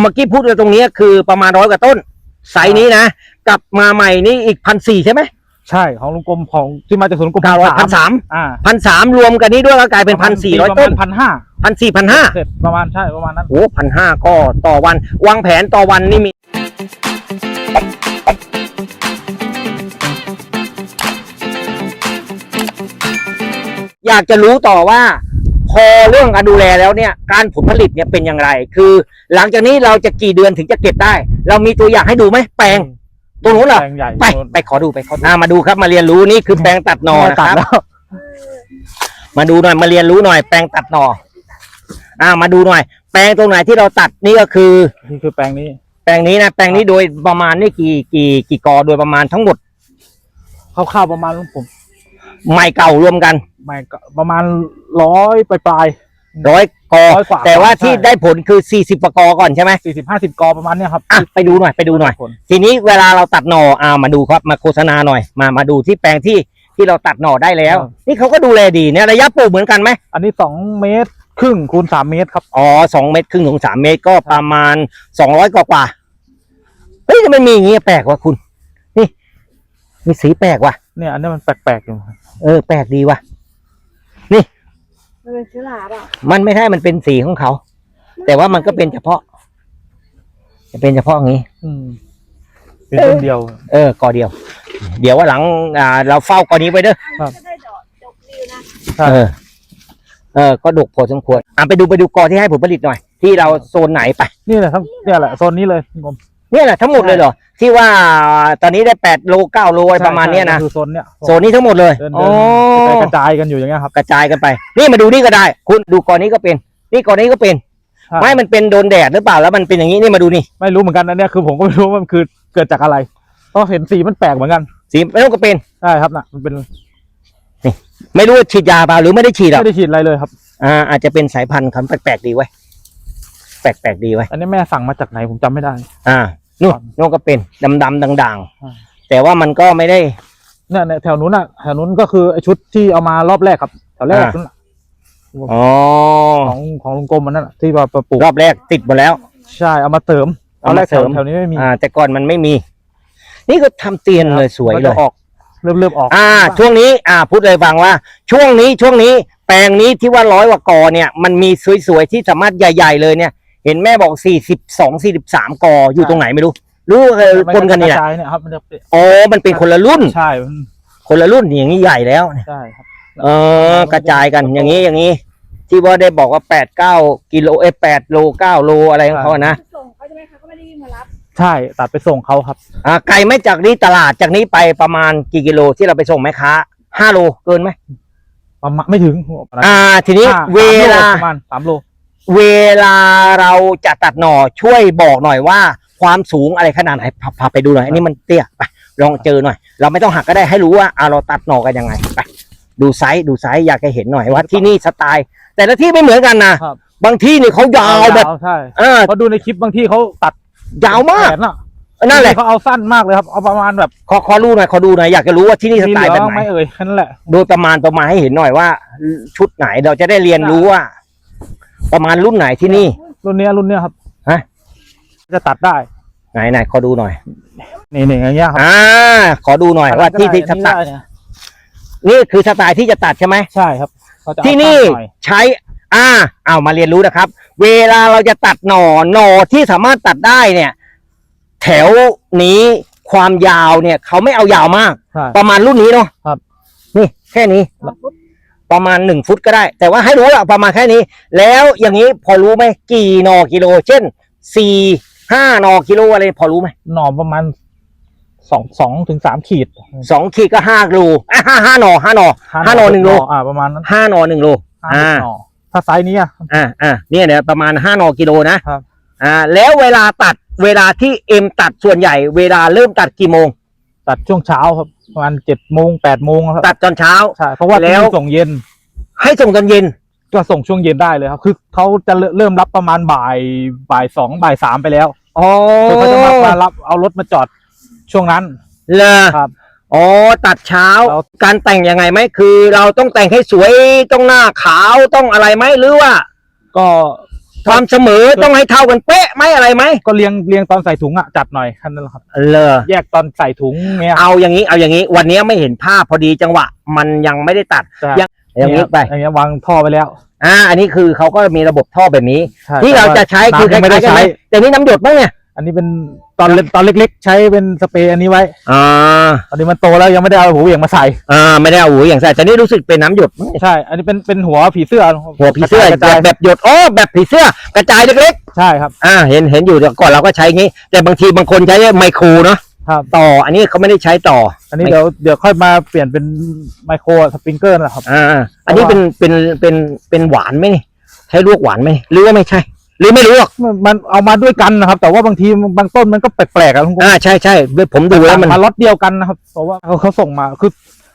เมื่อกี้พูดไปตรงเนี้ยคือประมาณร้อยกว่าต้นไซส์นี้นะกลับมาใหม่นี่อีกพันสี่ใช่ไหมใช่ของลุงกรมของที่มาจากสวนลุงกรมเก้าร้อยพันสามอ่าพันสามรวมกันนี้ด้วยก็กลายเป็นพันสี่ร้อยต้นพันห้าพันสี่พันห้าเสร็จประมาณใช่ประมาณนั้นโอ้พันห้าก็ต่อวันวางแผนต่อวันนี่มีอยากจะรู้ต่อว่า พอเรื่องการดูแลแล้วเนี่ยการผลผลิตเนี่ยเป็นอย่างไร คือ หลังจากนี้เราจะกี่เดือนถึงจะเก็บได้ เรามีตัวอย่างให้ดูไหมแปลงตรงนู้นเหรอแปลงใหญ่ไปไปขอดูไปขอดูอ่ามาดูครับมาเรียนรู้นี่คือแปลงตัดหนอนะคตัดรับแล้วมาดูหน่อยมาเรียนรู้หน่อยแปลงตัดหนออ่ามาดูหน่อย แปลงตรงไหนที่เราตัดนี่ก็คือ นี่คือแปลงนี้ แปลงนี้นะแปลงนี้โดยประมาณนี่กี่กี่กี่กอโดยประมาณทั้งหมดคร่าวๆประมาณผม ใหม่เก่ารวมกันไม่ก็ประมาณร้อยปลาย ร้อยกอ ร้อยกว่าแต่ว่าที่ใช่ ได้ผลคือสี่สิบกว่ากอก่อนใช่ไหมๆสี่สิบห้าสิบกอประมาณเนี้ยครับอะไปดูหน่อยไปดูหน่อย ผลทีนี้เวลาเราตัดหน่ออ่ามาดูครับมาโฆษณาหน่อยมามาดูที่แปลงที่ที่เราตัดหน่อได้แล้ว นี่เขาก็ดูแลดีเนี่ยระยะปลูกเหมือนกันไหมอันนี้สองเมตรครึ่งคูณสามเมตรครับ อ๋อสองเมตรครึ่งถึงสามเมตรก็ประมาณสองร้อยกว่ากว่าเฮ้ยทำไมมีอย่างงี้แปลกวะคุณนี่ มีสีแปลกว่ะ เนี่ยอันนี้มันแปลกๆอยู่เออแปลกดีว่ะ มันเป็นเชื้อราเปล่ะมันไม่ใช่มันเป็นสีของเขา แต่ว่ามันก็เป็นเฉพาะ จะเป็นเฉพาะอย่างนี้ อืมเป็นต้นเดียว เออกอเดียว เดี๋ยวว่าหลัง อ่า เราเฝ้ากอนี้ไว้เด้อ ครับ ก็ได้ดอกดอกดีนะใช่เออ เออ ก็ดกพอสมควร อะไปดูไปดูกอที่ให้ผลผลิตหน่อย ที่เราโซนไหนไป นี่แหละทั้งเนี่ยแหละโซนนี้เลยลุงกรม เนี่ยแหละทั้งหมดเลยเหรอที่ว่าตอนนี้ได้แปดโลเก้าโลอะไรประมาณเนี้ยนะใช่คือโซนเนี้ยโซนนี้ทั้งหมดเลยเดินอ๋อเดินกระจายกันอยู่อย่างเงี้ยครับ กระจายกันไป นี่มาดูนี่ก็ได้ คุณดูกอนี้ก็เป็น นี่กอนี้ก็เป็น ใช่ ไม่มันเป็นโดนแดดหรือเปล่าแล้วมันเป็นอย่างนี้นี่มาดูนี่ไม่รู้เหมือนกันอันเนี้ยคือผมก็ไม่รู้ว่ามันคือเกิดจากอะไรเพราะเห็นสีมันแปลกเหมือนกันสีไม่ต้องก็เป็น ใช่ครับน่ะมันเป็นไม่รู้ว่าฉีดยาเปล่าหรือไม่ได้ฉีดหรอกไม่ได้ฉีดอะไรเลยครับ อ่าอาจจะเป็นสายพันธุ์คำแปลกๆดีไว้ย แปลกๆดีไว้ยอันนี้แม่สั่งมาจากไหนผมจำไม่ได้ อ่านู่นครับนู่นก็เป็นดำๆด่างอ่า ๆ แต่ว่ามันก็ไม่ได้ เนี่ยเนี่ยแถวนู้นอะแถวนู้นก็คือไอชุดที่เอามารอบแรกครับแถวแรกอ่า นั่นน่ะอ๋อของของลุงกรมมันนั่นน่ะที่ว่าปลูกรอบแรกติดหมดแล้ว ใช่เอามาเติมตเอาอนแรมากแถเสริวมแถวนี้ไม่มีอ่า แต่ก่อนมันไม่มี นี่ก็ทำเตียนเลยสวยมันเลจะย ออก เริ่มเริ่มออกอ่า ช่วงนี้อ่าพูดเลยฟังว่า ช่วงนี้ช่วงนี้แปลงนี้ที่ว่าร้อยกว่ากอเนี่ย มันมีสวยๆที่สามารถใหญ่ ๆ เลยเนี่ย เห็นแม่บอกสี่สิบสองสี่สิบสามกออยู่ตรงไหนไม่รู้ รู้ว่าเออมัปนกันนี่กแหระละจายเนี่ยครับมันจะเป็นอ๋อมันเป็นคนละรุ่น ใช่มันคนละรุ่นอย่างนี้ใหญ่แล้วใช่ครับเออกระจายกันอย่างนี้อย่างนี้ ที่ว่าได้บอกว่าแปดเก้ากิโลเอ้แปดโลเก้าโลอะไรของเขาอะนะส่งเขาใช่ไหมคะก็ไม่ได้วิ่งมารับใช่ตัดไปส่งเขาครับอ่าไกลไหม่จากนี้ตลาดจากนี้ไปประมาณกี่กิโลที่เราไปส่งแม่ค้าห้าโลเกินไหมประมาณไม่ถึง อ่า ทีนี้ห้าเวลาสมโประมาณสามโล เวลาเราจะตัดหน่อช่วยบอกหน่อยว่า ความสูงอะไรขนาดไหนพาพาไปดูหน่อยอันนี้มันเตี้ยไปลองเจอหน่อย เราไม่ต้องหักก็ได้ให้รู้ว่าอ่าเราตัดหน่อกันยังไงไปดูไซส์ดูไซส์อยากให้เห็นหน่อยว่าที่นี่สไตล์ แต่ละที่ไม่เหมือนกันนะครับ บางที่นี่เขายาวแบบใช่เออเพราะดูในคลิปบางที่เขาตัดยาวมากแขนอะนั่นแหละเขาเอาสั้นมากเลยครับเอาประมาณแบบขอขอรู้หน่อยขอดูหน่อยอยากจะรู้ว่าที่นี่สมีไตเหลืล์อแบบไหนไม่เอ่ยแค่นั้นแหละ โดยประมาณประมาณให้เห็นหน่อยว่า ชุดไหนเราจะได้เรียนรู้ว่า ประมาณรุ่นไหนที่นี่ รุ่นเนี้ยรุ่นเนี้ยครับฮะ จะตัดได้ ไหนไหนขอดูหน่อย นี่นี่อย่างเงี้ยครับอ่า ขอดูหน่อยว่าที่ที่สอันนี้ไตล์ได้เนี่ยนี่คือสไตล์ที่จะตัดใช่ไหม ใช่ครับเขาจะเอาที่นี่สั้หอยใช้ อ่า เอามาเรียนรู้นะครับ เวลาเราจะตัดหน่อ หน่อที่สามารถตัดได้เนี่ย แถวนี้ความยาวเนี่ย เขาไม่เอายาวมาก ใช่ ประมาณรุ่นนี้เนาะครับ นี่แค่นี้มา ปุ๊บประมาณหนึ่งฟุตก็ได้ แต่ว่าให้รู้ว่าประมาณแค่นี้ แล้วอย่างนี้พอรู้ไหมกี่หนอกิโล เช่นสี่ห้าหนอกิโลอะไรพอรู้ไหมหน่อประมาณสองสองถึงสามขีดสองขีดก็ห้าโลอะห้าห้าหนอห้าหนอห้าหน่อหนึ่งโลอ่าประมาณนั้นห้าหนอหนึ่งโลห้าอ่าหน่อถ้าไซส์นี้อะอ่าอ่าเนี่ยเนี่ยประมาณห้าหนอกิโลนะครับอ่าแล้วเวลาตัดเวลาที่เอ็มตัดส่วนใหญ่ เวลาเริ่มตัดกี่โมง ตัดช่วงเช้าครับ ประมาณเจ็ดโมงแปดโมงครับตัดตอนเช้า ใช่เพราะว่าแล้ที่วนี่ส่งเย็นให้ส่งตอนเย็น ก็ส่งช่วงเย็นได้เลยครับ คือเขาจะเริ่มรับประมาณบ่ายบ่ายสองบ่ายสามไปแล้วอ๋อคือเขาจะมามารับเอารถมาจอดช่วงนั้น เลยครับ อ๋อตัดเช้า เรา การแต่งยังไงไหมคือ เราต้องแต่งให้สวยต้องหน้าขาวต้องอะไรไหมหรือว่า ก็ถ ความเสมอต้องให้เท่ากันเป๊ะไหมอะไรไหมก็เรียงเรียงตอนใส่ถุงอะจัดหน่อยแค่นั้นแหละครับ เลอแยกตอนใส่ถุงเงี้ยเอาอย่างนี้เอาอย่างนี้ วันนี้ไม่เห็นภาพพอดีจังหวะ มันยังไม่ได้ตัดใช่ยังอย่างนี้ไปอย่างเงี้ยวางท่อไปแล้วอ่าอันนี้คือเขาก็มีระบบท่อแบบนี้ใช่ที่เราจะใช้คือคน้ำยังไม่ได้ล้ายๆกันใช้ไหมแต่นี่น้ำหยดบ้างเนี่ย อันนี้เป็นตอนเล็กตอนเล็ก ๆ ใช้เป็นสเปรย์อันนี้ไว้อ่าตอนนี้มันโตแล้วยังไม่ได้เอาหัวเหวี่ยงมาใส่อ่าไม่ได้เอาหูอย่างใส่แต่นี่รู้สึกเป็นน้ำหยดใช่ อันนี้เป็นเป็นหัวผีเสื้อหัวผีเสื้อกระจายแบบหยดอ๋อแบบผีเสื้อกระจายเล็กใช่ครับ ๆอ่าเห็นเห็นอยู่เดี๋ยวก่อนเราก็ใช้งี้ แต่บางทีบางคนใช้ไมโครเนาะครับ ต่ออันนี้เขาไม่ได้ใช้ต่ออันนี้เดี๋ยวเดี๋ยวค่อยมาเปลี่ยนเป็นไมโครสปริงเกอร์นะครับ อ่าอันนี้เป็นเป็นเป็นเป็นหวานไหมนี่ใช้ลวกหวานไหมหรือว่าไม่ใช่ หรือไม่รู้หรอกมันมันเอามาด้วยกันนะครับ แต่ว่าบางทีบางต้นมันก็แปลกๆอะลุงอ่าใช่ใช่ผมดูแล้วมันมาล็อตเดียวกันนะครับเพราะว่าเขาเขาส่งมาคือ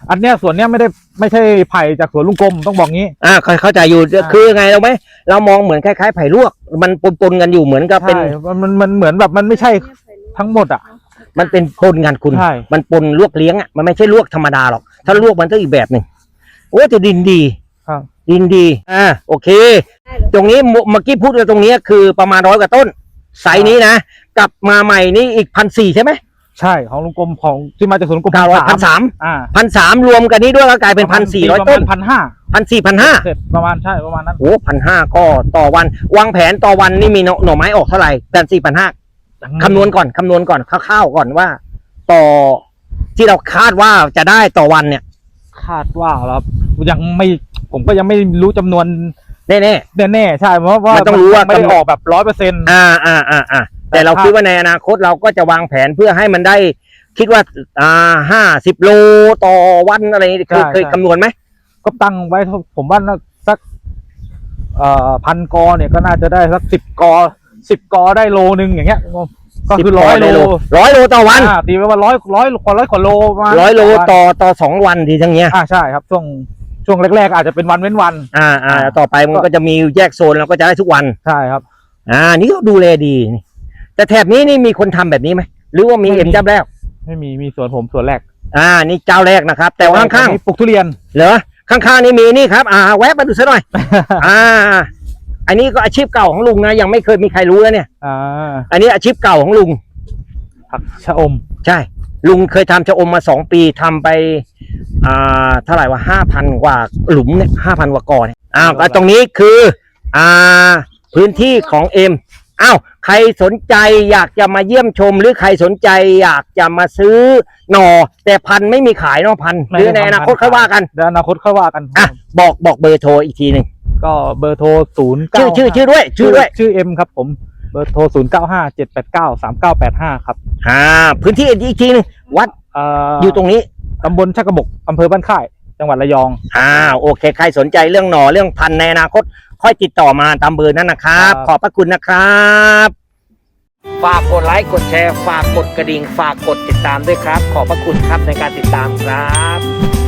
อันเนี้ยส่วนเนี้ยไม่ได้ไม่ใช่ไผ่จากสวนลุงกรมต้องบอกงี้ อ่าเข้าเข้าใจอยู่อ่าคือไงเราไหมเรามองเหมือนคล้ายๆไผ่ลวก มันปนๆกันอยู่เหมือนกับเป็นใช่มันมันมันเหมือนแบบมันไม่ใช่ทั้งหมดอะ มันเป็นปนกันคุณ ใช่ มันปนลวกเลี้ยงอะมันไม่ใช่ลวกธรรมดาหรอก ถ้าลวกมันต้องอีกแบบหนึ่งโอ้แต่ดินดี ครับ ดินดีอ่าโอเคได้เลยตรงนี้เมื่อเมื่อกี้พูดกันตรงนี้คือประมาณร้อยกว่าต้นไซส์นี้นะกลับมาใหม่นี่อีกพันสี่ใช่ไหมใช่ของลุงกรมของที่มาจากสวนลุงกรมเก้าร้อยพันสามอ่าพันสามรวมกันนี้ด้วยก็กลายเป็นพันสี่ร้อยต้นพันห้าพันสี่พันห้าเสร็จประมาณใช่ประมาณนั้นโอ้พันห้าก็ต่อวันวางแผนต่อวันนี่มีหน่อหน่อไม้ออกเท่าไหร่แปดสี่พันห้าคำนวณก่อนคำนวณก่อนคร่าวๆก่อนว่า ต่อที่เราคาดว่าจะได้ต่อวันเนี่ย คาดว่าครับยังไม่ ผมก็ยังไม่รู้จำนวนแน่แน่ๆใช่เพราะว่ามันต้องรู้ว่าไม่ได้ออกแบบร้อยเปอร์เซ็นต์ ๆอ่าอ่าอ่าอ่าแต่เราแต่ถ้าคิดว่าในอนาคตเราก็จะวางแผนเพื่อให้มันได้ คิดว่าอ่าห้าสิบโลต่อวันอะไรอย่างงี้เคยเคยคำนวณไหมก็ตั้งไว้ผมว่าน่าสักเอ่อพันกอเนี่ยก็น่าจะได้สักสิบกอสิบกอได้โลนึงอย่างเงี้ยก็คือร้อยโลร้อยโลต่อวันอ่าตีไปว่าร้อยร้อยกว่าร้อยกว่าโลประมาณร้อยโลต่อต่อสองวันทีทั้งเนี้ย อ่าใช่ครับช่วง ช่วงแรกๆอาจจะเป็นวันเว้นวันอ่าอ่าอ่าต่อไปมันก็จะมีแยกโซนเราก็จะได้ทุกวัน ใช่ครับ อ่า นี่ก็ดูแลดีนี่แต่แถบนี้นี่มีคนทำแบบนี้ไหมหรือว่ามีไม่มีเอ็มเจ้าแรกไม่มีมีสวนผมสวนแรก อ่า นี่เจ้าแรกนะครับ แต่ว่าข้างอันนี้ปลูกทุเรียนๆเหรอข้างๆนี่มีนี่ครับ อ่า แวะมาดูซะหน่อย อ่า อันนี้ก็อาชีพเก่าของลุงนะยังไม่เคยมีใครรู้นะเนี่ย อ่า อันนี้อาชีพเก่าของลุงผักชะอม ใช่ ลุงเคยทำชะอมมาสองปีทำไป อ่าเท่าไหร่ว่าห้าพันกว่าหลุมเนี่ยห้าพันกว่ากอเนี่ยอ้าวก็ตรงนี้คืออ่าพื้นที่ของเอ็มอ้าวใครสนใจอยากจะมาเยี่ยมชม หรือใครสนใจอยากจะมาซื้อหน่อ แต่พันธุ์ไม่มีขายเนาะพันธุ์หไม่รือได้ในอนาคตทำพันธุ์ค่อยว่ากันเดี๋ยวอนาคตค่อยว่ากันอะบอกบอกเบอร์โทรอีกทีหนึ่งก็เบอร์โทรศูนย์ชื่เก้าอชื่อชื่อด้วย ชื่อด้วยชื่อเอ็มครับผมเบอร์โทรศูนย์เก้าห้าเจ็ดแปดเก้าสามเก้าแปดห้าครับอ่าพื้นที่อีกทีหนึงวัดเอ่อยู่ตรงนี้ ตำบลชักกระบกอำเภอบ้านค่าย จังหวัดระยองอ่าโอเค ใครสนใจเรื่องหน่อเรื่องพันธุ์ในอนาคต ค่อยติดต่อมาตามเบอร์นั้นนะครับ ครับ ขอบพระคุณนะครับ ฝากกดไลค์กดแชร์ ฝากกดกระดิ่ง ฝากกดติดตามด้วยครับ ขอบพระคุณครับในการติดตามครับ